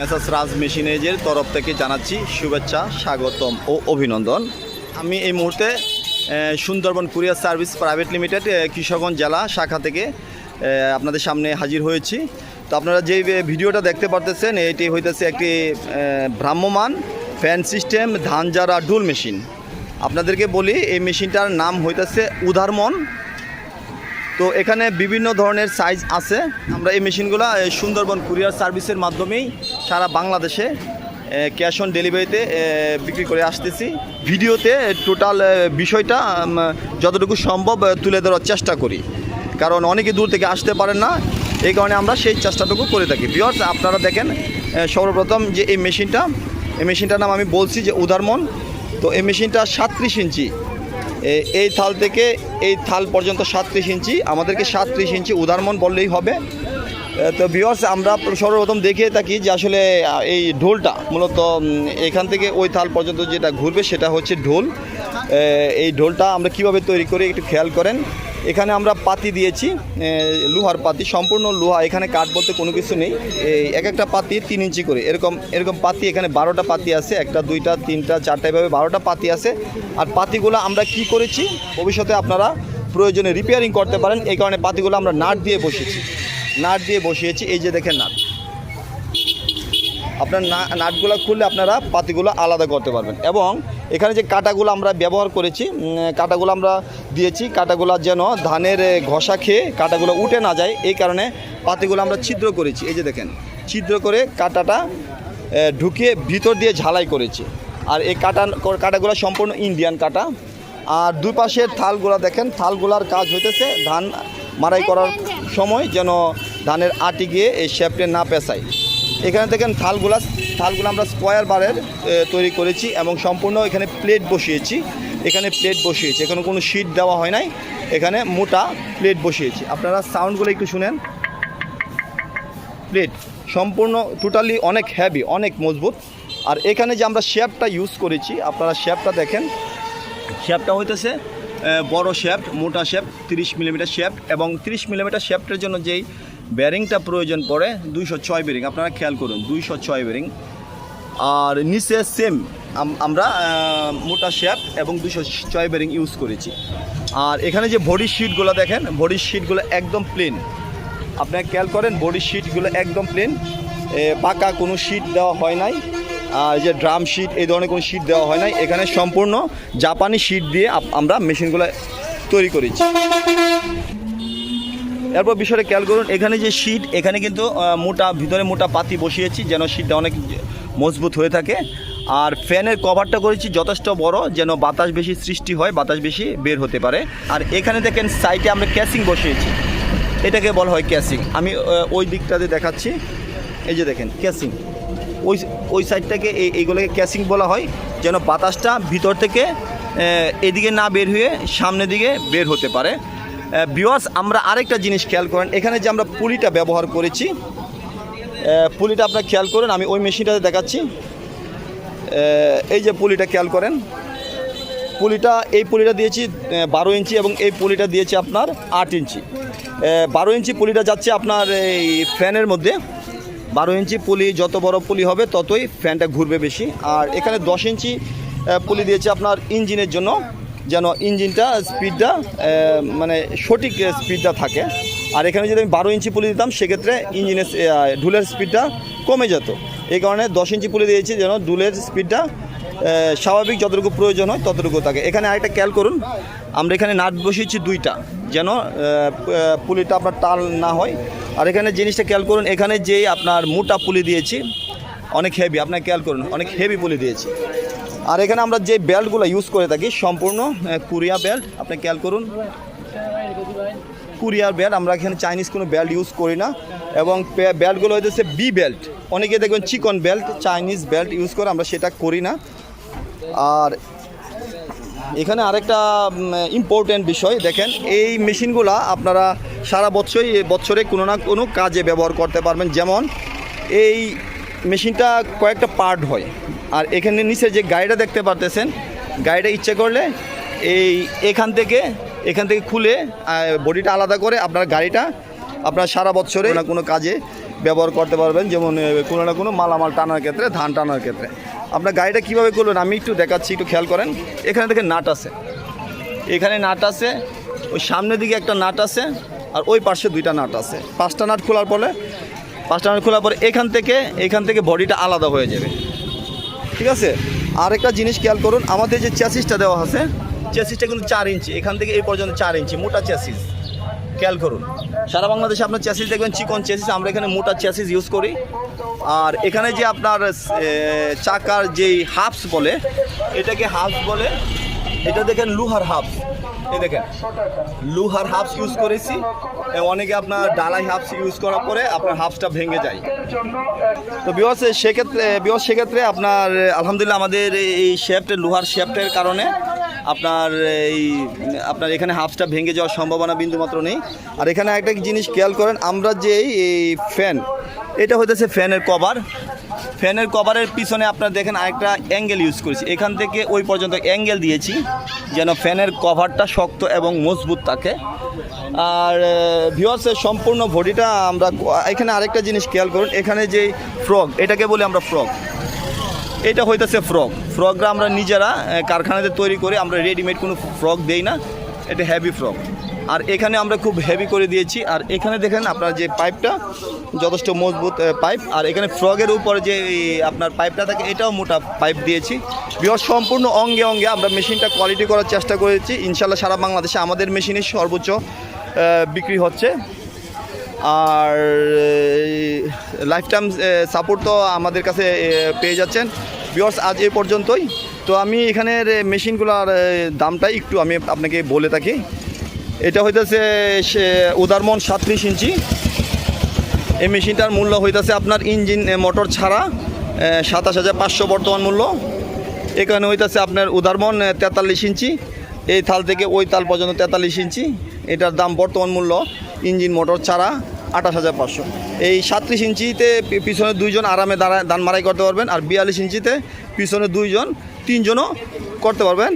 Messrs রাজ মেশিনেজের তরফ থেকে জানাচ্ছি শুভেচ্ছা, স্বাগতম ও অভিনন্দন। আমি এই মুহূর্তে Sundarban courier service private limited Krishnaganj জেলা শাখা থেকে আপনাদের সামনে হাজির হয়েছি। তো আপনারা যে ভিডিওটা দেখতে পারতেছেন, এটি হইতেছে একটি ভ্রাম্যমান ফ্যান সিস্টেম ধান ধানজারা ডুল মেশিন। আপনাদেরকে বলি, এই মেশিনটার নাম হইতেছে উদারমন। তো এখানে বিভিন্ন ধরনের সাইজ আছে। আমরা এই মেশিনগুলো সুন্দরবন কুরিয়ার সার্ভিসের মাধ্যমেই সারা বাংলাদেশে ক্যাশ অন ডেলিভারিতে বিক্রি করে আসতেছি। ভিডিওতে টোটাল বিষয়টা যতটুকু সম্ভব তুলে ধরার চেষ্টা করি। কারণ অনেকে দূর থেকে আসতে পারেন না, এই কারণে আমরা সেই চেষ্টাটুকু করে থাকি। বিয়র্স আপনারা দেখেন সর্বপ্রথম যে এই মেশিনটা, এই মেশিনটার নাম আমি বলছি যে উদারমন। তো এই মেশিনটা সাতত্রিশ ইঞ্চি। এই থাল থেকে এই থাল পর্যন্ত সাতত্রিশ ইঞ্চি, আমাদেরকে সাতত্রিশ ইঞ্চি উদারমন বললেই হবে। তো ভিওর্স আমরা সর্বপ্রথম দেখিয়ে থাকি যে আসলে এই ঢোলটা, মূলত এখান থেকে ওই থাল পর্যন্ত যেটা ঘুরবে সেটা হচ্ছে ঢোল। এই ঢোলটা আমরা কীভাবে তৈরি করি একটু খেয়াল করেন। এখানে আমরা পাতি দিয়েছি লোহার পাতি, সম্পূর্ণ লোহা, এখানে কাঠ বলতে কোনো কিছু নেই। এই এক একটা পাতি তিন ইঞ্চি করে। এরকম এরকম পাতি এখানে বারোটা পাতি আছে, একটা, দুইটা, তিনটা, চারটা, এভাবে বারোটা পাতি আছে। আর পাতিগুলো আমরা কি করেছি, ভবিষ্যতে আপনারা প্রয়োজনে রিপেয়ারিং করতে পারেন। এই কারণে পাতিগুলো আমরা নাট দিয়ে বসেছি নাট দিয়ে বসিয়েছি, এই যে দেখেন নাট। আপনার না- নাটগুলো খুললে আপনারা পাতিগুলো আলাদা করতে পারবেন। এবং এখানে যে কাটাগুলো আমরা ব্যবহার করেছি কাটাগুলো আমরা দিয়েছি কাটাগুলো যেন ধানের ঘষা খেয়ে কাটাগুলো উঠে না যায় এই কারণে পাতিগুলো আমরা ছিদ্র করেছি। এই যে দেখেন ছিদ্র করে কাটাটা ঢুকিয়ে ভিতর দিয়ে ঝালাই করেছি। আর এই কাটা কাটাগুলো সম্পূর্ণ ইন্ডিয়ান কাটা। আর দুই পাশের থালগুলো দেখেন থালগুলার কাজ হইতেছে ধান মারাই করার সময় যেন ধানের আটি গিয়ে এই শেপটে না পেঁচায়। এখানে দেখেন থালগুলা, থালগুলো আমরা স্কোয়ার বারের তৈরি করেছি এবং সম্পূর্ণ এখানে প্লেট বসিয়েছি। এখানে প্লেট বসিয়েছি, এখানে কোনো শীট দেওয়া হয় নাই। এখানে মোটা প্লেট বসিয়েছি। আপনারা সাউন্ডগুলো একটু শুনেন। প্লেট সম্পূর্ণ টোটালি অনেক হ্যাভি অনেক মজবুত। আর এখানে যে আমরা শেপটা ইউজ করেছি, আপনারা শেপটা দেখেন। শেপটা হইতেছে বড় শেফট মোটা শেফট তিরিশ মিলিমিটার শেফট এবং তিরিশ মিলিমিটার শেফটের জন্য যেই ব্যারিংটা প্রয়োজন পড়ে দুইশো ছয় বেরিং আপনারা খেয়াল করুন, দুইশো ছয় বেরিং আর নিচে সেম আমরা মোটা শ্যাপ এবং দুশো ছয় বেরিং ইউজ করেছি। আর এখানে যে বডি শিটগুলো দেখেন বডি শিটগুলো একদম প্লেন আপনারা খেয়াল করেন বডি শিটগুলো একদম প্লেন পাকা কোনো শিট দেওয়া হয় নাই। আর যে ড্রাম শিট এই ধরনের কোনো শিট দেওয়া হয় নাই। এখানে সম্পূর্ণ জাপানি শিট দিয়ে আমরা মেশিনগুলো তৈরি করেছি। এরপর বিষয়টা খেয়াল করুন, এখানে যে শীট এখানে কিন্তু মোটা, ভিতরে মোটা পাতি বসিয়েছি যেন শীটটা অনেক মজবুত হয়ে থাকে। আর ফ্যানের কভারটা করেছি যথেষ্ট বড় যেন বাতাস বেশি সৃষ্টি হয়, বাতাস বেশি বের হতে পারে। আর এখানে দেখেন সাইডে আমরা ক্যাসিং বসিয়েছি। এটাকে বলা হয় ক্যাসিং। আমি ওই দিকটাতে দেখাচ্ছি। এই যে দেখেন, ক্যাসিং। ওই ওই সাইডটাকে এই, এইগুলোকে ক্যাসিং বলা হয় যেন বাতাসটা ভিতর থেকে এদিকে না বের হয়ে সামনের দিকে বের হতে পারে। বিওয়াস আমরা আরেকটা জিনিস খেয়াল করেন। এখানে যে আমরা পুলিটা ব্যবহার করেছি পুলিটা আপনার খেয়াল করেন, আমি ওই মেশিনটাতে দেখাচ্ছি। এই যে পুলিটা খেয়াল করেন। পুলিটা, এই পুলিটা দিয়েছি বারো ইঞ্চি এবং এই পুলিটা দিয়েছি আপনার আট ইঞ্চি। বারো ইঞ্চি পুলিটা যাচ্ছে আপনার এই ফ্যানের মধ্যে। বারো ইঞ্চি পুলি, যত বড় পুলি হবে, ততই ফ্যানটা ঘুরবে বেশি। আর এখানে দশ ইঞ্চি পুলি দিয়েছে আপনার ইঞ্জিনের জন্য। যেন ইঞ্জিনটা স্পিডটা মানে সঠিক স্পিডটা থাকে। আর এখানে যদি আমি বারো ইঞ্চি পুলি দিতাম, সেক্ষেত্রে ইঞ্জিনের ঢুলের স্পিডটা কমে যেত। এই কারণে দশ ইঞ্চি পুলি দিয়েছি যেন ডুলের স্পিডটা স্বাভাবিক যতটুকু প্রয়োজন হয় ততটুকু থাকে। এখানে আরেকটা খেয়াল করুন, আমরা এখানে নাট বসিয়েছি দুইটা, যেন পুলিটা আপনার টাল না হয়। আর এখানে জিনিসটা খেয়াল করুন, এখানে যেই আপনার মোটা পুলি দিয়েছি, অনেক হেভি আপনার খেয়াল করুন, অনেক হেভি পুলি দিয়েছি। আর এখানে আমরা যে বেল্টগুলো ইউজ করে থাকি, সম্পূর্ণ কুরিয়া বেল্ট। আপনি খেয়াল করুন, কুরিয়ার বেল্ট। আমরা এখানে চাইনিজ কোনো বেল্ট ইউজ করি না। এবং বেল্টগুলো হইতেছে বি বেল্ট। অনেকে দেখবেন চিকন বেল্ট চাইনিজ বেল্ট ইউজ করে, আমরা সেটা করি না। আর এখানে আরেকটা ইম্পর্টেন্ট বিষয়, দেখেন, এই মেশিনগুলো আপনারা সারা বছরই, বছরে কোনো না কোনো কাজে ব্যবহার করতে পারবেন। যেমন, এই মেশিনটা কয়েকটা পার্ট হয়। আর এখানে নিচে যে গাড়িটা দেখতে পারতেছেন, গাড়িটা ইচ্ছে করলে এই এখান থেকে এখান থেকে খুলে বডিটা আলাদা করে আপনার গাড়িটা আপনার সারা বছরে না কোনো কাজে ব্যবহার করতে পারবেন। যেমন কোনো না কোনো মালামাল টানার ক্ষেত্রে, ধান টানার ক্ষেত্রে। আপনার গাড়িটা কীভাবে করবেন আমি একটু দেখাচ্ছি, একটু খেয়াল করেন। এখানে থেকে নাট আছে। এখানে নাট আছে, ওই সামনের দিকে একটা নাট আছে, আর ওই পাশে দুইটা নাট আছে। পাঁচটা নাট খোলার পরে পাঁচটা নাট খোলার পরে এখান থেকে এখান থেকে বডিটা আলাদা হয়ে যাবে। ঠিক আছে? আর একটা জিনিস খেয়াল করুন, আমাদের যে চ্যাসিসটা দেওয়া আছে চ্যাসিসটা কিন্তু চার ইঞ্চি, এখান থেকে এই পর্যন্ত চার ইঞ্চি, মোটা চ্যাসিস খেয়াল করুন। সারা বাংলাদেশে আপনার চ্যাসিস দেখবেন, চিকন চ্যাসিস আমরা এখানে মোটা চ্যাসিস ইউজ করি। আর এখানে যে আপনার চাকার যেই হাফস বলে, এটাকে হাফস বলে, এটা দেখেন লুহার হাফস এই দেখেন, লুহার হাফস ইউজ করেছি। অনেকে আপনার ডালাই হাফস ইউজ করার পরে আপনার হাফসটা ভেঙে যায়। তো বিওয়াস সেক্ষেত্রে বিওয়াস সেক্ষেত্রে আপনার, আলহামদুলিল্লাহ আমাদের এই শেফটের লোহার শেফটের কারণে আপনার এই, আপনার এখানে হাফসটা ভেঙে যাওয়ার সম্ভাবনা বিন্দুমাত্র নেই। আর এখানে একটা জিনিস খেয়াল করেন, আমরা যে এই ফ্যান এটা হইতেছে ফ্যানের কভার ফ্যানের কভারের পিছনে আপনার দেখেন আরেকটা অ্যাঙ্গেল ইউজ করেছি। এখান থেকে ওই পর্যন্ত অ্যাঙ্গেল দিয়েছি, যেন ফ্যানের কভারটা শক্ত এবং মজবুত থাকে। আর ভিওয়ার্সের সম্পূর্ণ বডিটা আমরা, এখানে আরেকটা জিনিস খেয়াল করুন, এখানে যে ফ্রগ এটাকে বলি আমরা ফ্রগ এটা হইতেছে ফ্রক ফ্রকটা আমরা নিজেরা কারখানাতে তৈরি করে আমরা রেডিমেড কোনো ফ্রক দেই না, এটা হ্যাভি ফ্রক আর এখানে আমরা খুব হেভি করে দিয়েছি। আর এখানে দেখেন আপনার যে পাইপটা যথেষ্ট মজবুত পাইপ আর এখানে ফ্রগের উপরে যে আপনার পাইপটা থাকে, এটাও মোটা পাইপ দিয়েছি। বৃহৎ সম্পূর্ণ অঙ্গে অঙ্গে আমরা মেশিনটা কোয়ালিটি করার চেষ্টা করেছি। ইনশাল্লাহ সারা বাংলাদেশে আমাদের মেশিনের সর্বোচ্চ বিক্রি হচ্ছে। আর লাইফ টাইম সাপোর্ট তো আমাদের কাছে পেয়ে যাচ্ছেন। বিয়র্স আজ এ পর্যন্তই। তো আমি এখানের মেশিনগুলোর দামটাই একটু আমি আপনাকে বলে থাকি। এটা হইতেছে, সে উদারমন সাতত্রিশ ইঞ্চি। এই মেশিনটার মূল্য হইতেছে আপনার ইঞ্জিন মোটর ছাড়া সাতাশ হাজার পাঁচশো বর্তমান মূল্য। এখানে হইতেছে আপনার উদারমন তেতাল্লিশ ইঞ্চি। এই থাল থেকে ওই তাল পর্যন্ত তেতাল্লিশ ইঞ্চি। এটার দাম বর্তমান মূল্য, ইঞ্জিন, মোটর ছাড়া, আঠাশ হাজার পাঁচশো। এই সাতত্রিশ ইঞ্চিতে পিছনে দুইজন আরামে দাঁড়া, দান মারাই করতে পারবেন, আর বিয়াল্লিশ ইঞ্চিতে পিছনে দুইজন, তিনজনও করতে পারবেন।